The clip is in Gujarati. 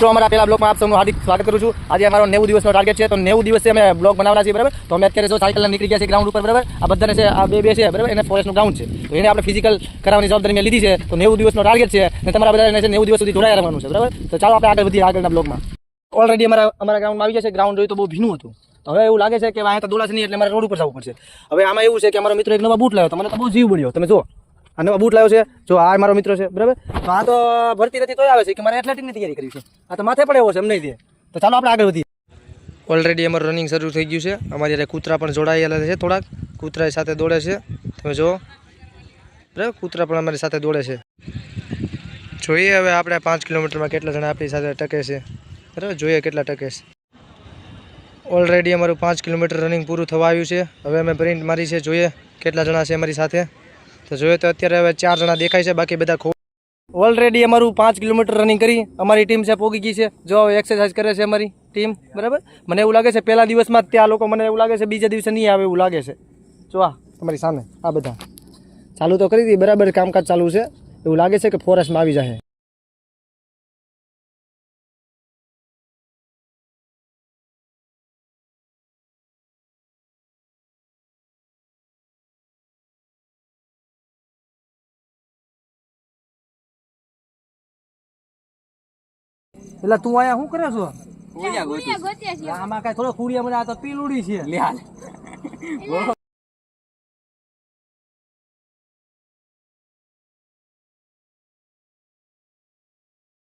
તો અમારા પેલા બ્લોગમાં આપ સૌનું હાર્દિક સ્વાગત કરું છું. આજે અમારો નેવું દિવસનો ટાર્ગેટ છે, તો નેવું દિવસે અમે બ્લોગ બનાવવાના છીએ, બરાબર? તો અમે અત્યારે જો નીકળી ગયા છે ગ્રાઉન્ડ ઉપર, બરાબર? આ બધાને છે, આ બે બે છે, બરાબર? એને ફોરેસ્ટનું ગ્રાઉન્ડ છે. તો એને આપણે ફિઝિકલ કરાવવાની જવાબદારી મેં લીધી છે. તો નેવું દિવસનો ટાર્ગેટ છે અને તમારા બધાને છે નેવું દિવસ સુધી જોડાયા રહેવાનું છે, બરાબર? તો ચાલો આપણે આગળ વધીએ આગળના બ્લોગમાં. ઓલરેડી અમારા અમારા ગ્રાઉન્ડમાં આવી ગયા છે. ગ્રાઉન્ડ જોયું તો બહુ ભીનું હતું. હવે એવું લાગે છે કે અહીંયા તો દોડાશે નહીં એટલે મારે રોડ ઉપર જવું પડશે. હવે આમાં એવું છે કે અમારો મિત્ર એક નવા બૂટ લાવ્યો તો મને તો બહુ જીવ બળ્યો. તમે જો નવા બૂટ લાવ્યો છે. જો આ મારો મિત્ર છે, બરાબર? તો આ તો ભરતી નથી, તોય આવે છે કે મારે એથ્લેટિકની તૈયારી કરવી છે. આ તો માથે પડે એવો છે, એમ નહીં દે તો ચાલો આપણે આગળ વધીએ. ઓલરેડી અમારું રનિંગ શરૂ થઈ ગયું છે. અમારી અત્યારે કૂતરા પણ જોડાયેલા છે થોડાક. કૂતરા સાથે દોડે છે. તમે જુઓ. બરાબર? કૂતરા પણ અમારી સાથે દોડે છે. જોઈએ હવે આપણે પાંચ કિલોમીટરમાં કેટલા જણા આપણી સાથે ટકે છે. બરાબર? જોઈએ કેટલા ટકે છે. ઓલરેડી અમારું પાંચ કિલોમીટર રનિંગ પૂરું થવા આવ્યું છે. હવે અમે પ્રિન્ટ મારી છે. જોઈએ કેટલા જણા છે અમારી સાથે. તો જોઈએ તો અત્યારે હવે ચાર જણા દેખાય છે, બાકી બધા ખૂબ. ઓલરેડી અમારું પાંચ કિલોમીટર રનિંગ કરી. અમારી ટીમ છે, પોગી ગઈ છે. જો એક્સરસાઇઝ કરે છે અમારી ટીમ બરાબર? મને એવું લાગે છે, પહેલા દિવસમાં જ ત્યાં લોકો, મને એવું લાગે છે, બીજા દિવસે નહીં આવે એવું લાગે છે. જો આ, તમારી સામે, આ બધા. ચાલુ તો કરી દી બરાબર કામકાજ ચાલુ છે. એવું લાગે છે કે ફોરેસ્ટમાં આવી જાય એટલે તું અહીંયા શું કરે છો? આમાં કઈ થોડો કુડિયા મને આ તો પીલુડી છે.